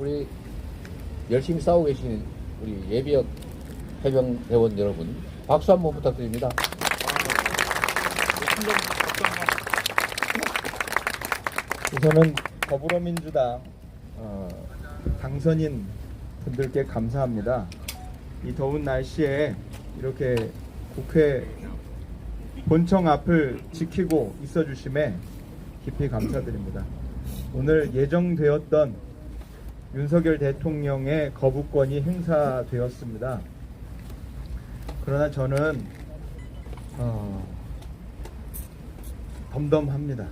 우리 열심히 싸우고 계신 우리 예비역 해병 대원 여러분 박수 한번 부탁드립니다. 우선은 더불어민주당 어, 당선인 분들께 감사합니다. 이 더운 날씨에 이렇게 국회 본청 앞을 지키고 있어 주심에 깊이 감사드립니다. 오늘 예정되었던 윤석열 대통령의 거부권이 행사되었습니다. 그러나 저는 어, 덤덤합니다.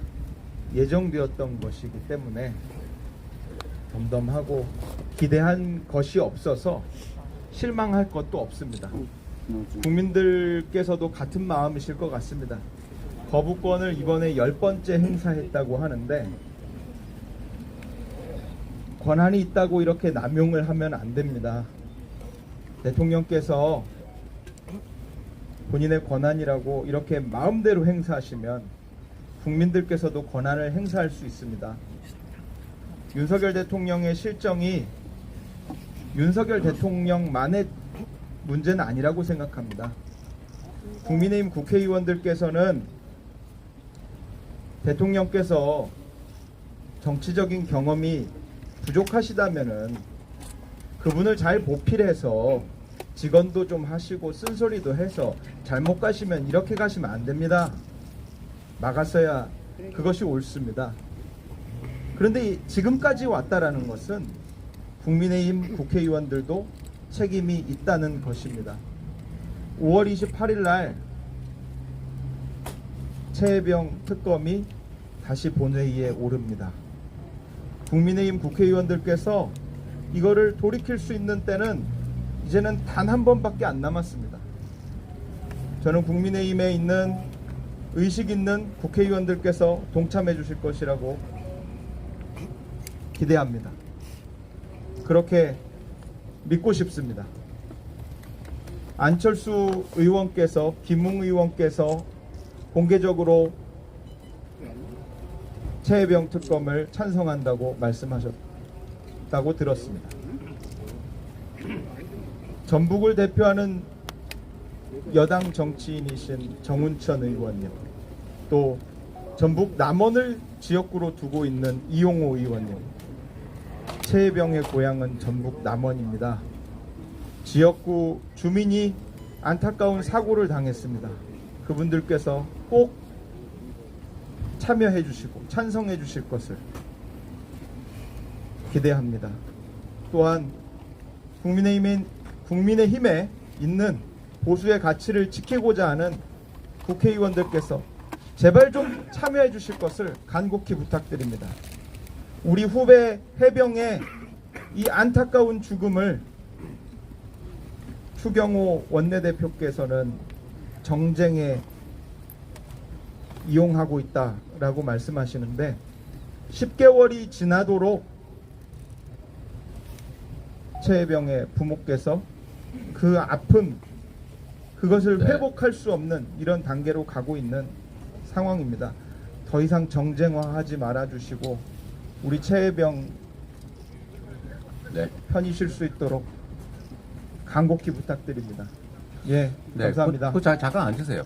예정되었던 것이기 때문에 덤덤하고 기대한 것이 없어서 실망할 것도 없습니다. 국민들께서도 같은 마음이실 것 같습니다. 거부권을 이번에 열 번째 행사했다고 하는데 권한이 있다고 이렇게 남용을 하면 안 됩니다. 대통령께서 본인의 권한이라고 이렇게 마음대로 행사하시면 국민들께서도 권한을 행사할 수 있습니다. 윤석열 대통령의 실정이 윤석열 대통령만의 문제는 아니라고 생각합니다. 국민의힘 국회의원들께서는 대통령께서 정치적인 경험이 부족하시다면은 그분을 잘 보필해서 직원도 좀 하시고 쓴소리도 해서 잘못 가시면 이렇게 가시면 안 됩니다. 막았어야 그것이 옳습니다. 그런데 이- 지금까지 왔다라는 것은 국민의힘 국회의원들도 책임이 있다는 것입니다. 5월 28일 날 최혜병 특검이 다시 본회의에 오릅니다. 국민의힘 국회의원들께서 이거를 돌이킬 수 있는 때는 이제는 단 한 번밖에 안 남았습니다. 저는 국민의힘에 있는 의식 있는 국회의원들께서 동참해 주실 것이라고 기대합니다. 그렇게 믿고 싶습니다. 안철수 의원께서 김웅 의원께서 공개적으로 최혜병 특검을 찬성한다고 말씀하셨다고 들었습니다. 전북을 대표하는 여당 정치인이신 정운천 의원님, 또 전북 남원을 지역구로 두고 있는 이용호 의원님, 최혜병의 고향은 전북 남원입니다. 지역구 주민이 안타까운 사고를 당했습니다. 그분들께서 꼭 참여해 주시고 찬성해 주실 것을 기대합니다. 또한 국민의힘에, 국민의힘에 있는 보수의 가치를 지키고자 하는 국회의원들께서 제발 좀 참여해 주실 것을 간곡히 부탁드립니다. 우리 후배 해병의 이 안타까운 죽음을 추경호 원내대표께서는 정쟁에 이용하고 있다라고 말씀하시는데 10개월이 지나도록 최혜병의 부모께서 그 아픔 그것을 네. 회복할 수 없는 이런 단계로 가고 있는 상황입니다. 더 이상 정쟁화하지 말아 주시고 우리 최혜병 네. 편히 쉴 수 있도록 간곡히 부탁드립니다. 예, 네. 감사합니다. 그, 그 자, 잠깐 앉으세요.